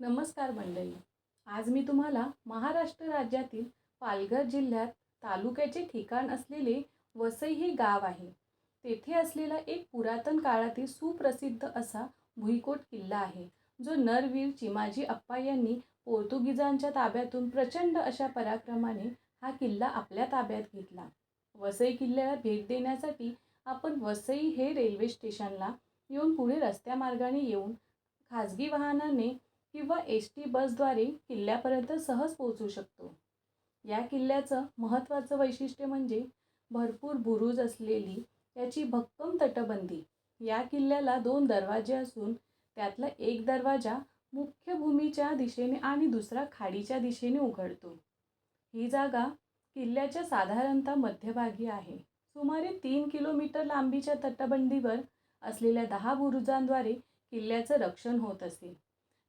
नमस्कार मंडळी. आज मी तुम्हाला महाराष्ट्र राज्यातील पालघर जिल्ह्यात तालुक्याचे ठिकाण असलेले वसई हे गाव आहे. तेथे असलेला एक पुरातन काळातील सुप्रसिद्ध असा भुईकोट किल्ला आहे. जो नरवीर चिमाजी अप्पा यांनी पोर्तुगीजांच्या ताब्यातून प्रचंड अशा पराक्रमाने हा किल्ला आपल्या ताब्यात घेतला. वसई किल्ल्याला भेट देण्यासाठी आपण वसई हे रेल्वे स्टेशनला येऊन पुढे रस्त्या मार्गाने येऊन खाजगी वाहनाने किंवा एस टी बसद्वारे किल्ल्यापर्यंत सहज पोहोचू शकतो. या किल्ल्याचं महत्त्वाचं वैशिष्ट्य म्हणजे भरपूर बुरुज असलेली याची भक्कम तटबंदी. या किल्ल्याला दोन दरवाजे असून त्यातला एक दरवाजा मुख्य भूमीच्या दिशेने आणि दुसरा खाडीच्या दिशेने उघडतो. ही जागा किल्ल्याच्या साधारणतः मध्यभागी आहे. सुमारे तीन किलोमीटर लांबीच्या तटबंदीवर असलेल्या दहा बुरुजांद्वारे किल्ल्याचं रक्षण होत असे.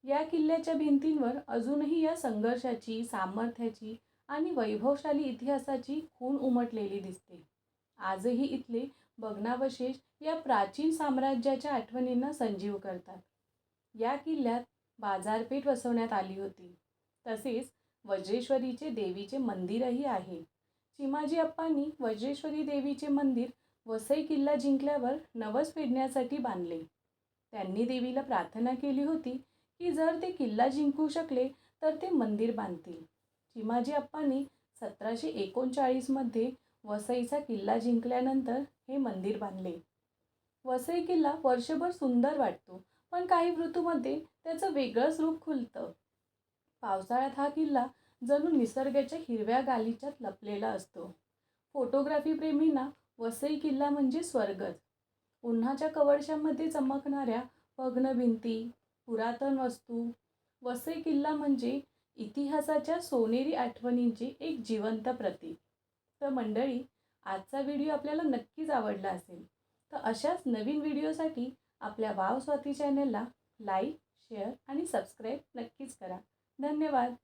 या किल्ल्याच्या भिंतींवर अजूनही या संघर्षाची सामर्थ्याची आणि वैभवशाली इतिहासाची खूण उमटलेली दिसते. आजही इथले भग्नावशेष या प्राचीन साम्राज्याच्या आठवणींना संजीव करतात. या किल्ल्यात बाजारपेठ वसवण्यात आली होती. तसेच वज्रेश्वरीचे देवीचे मंदिरही आहे. चिमाजी अप्पांनी वज्रेश्वरी देवीचे मंदिर वसई किल्ला जिंकल्यावर नवस फेडण्यासाठी बांधले. त्यांनी देवीला प्रार्थना केली होती की जर ते किल्ला जिंकू शकले तर ते मंदिर बांधतील. चिमाजी अप्पांनी सतराशे एकोणचाळीसमध्ये वसईचा किल्ला जिंकल्यानंतर हे मंदिर बांधले. वसई किल्ला वर्षभर सुंदर वाटतो पण काही ऋतूमध्ये त्याचं वेगळंच रूप खुलतं. पावसाळ्यात हा किल्ला जणू निसर्गाच्या हिरव्या गालीच्यात लपलेला असतो. फोटोग्राफी प्रेमींना वसई किल्ला म्हणजे स्वर्गच. उन्हाच्या कवडशामध्ये चमकणाऱ्या भग्न भिंती पुरातन वस्तू. वसई किल्ला म्हणजे इतिहासाच्या सोनेरी आठवणींची एक जिवंत प्रतीक. तर मंडळी आजचा व्हिडिओ आपल्याला नक्कीच आवडला असेल तर अशाच नवीन व्हिडिओसाठी आपल्या वाव स्वाती चॅनलला लाईक शेअर आणि सबस्क्राईब नक्कीच करा. धन्यवाद.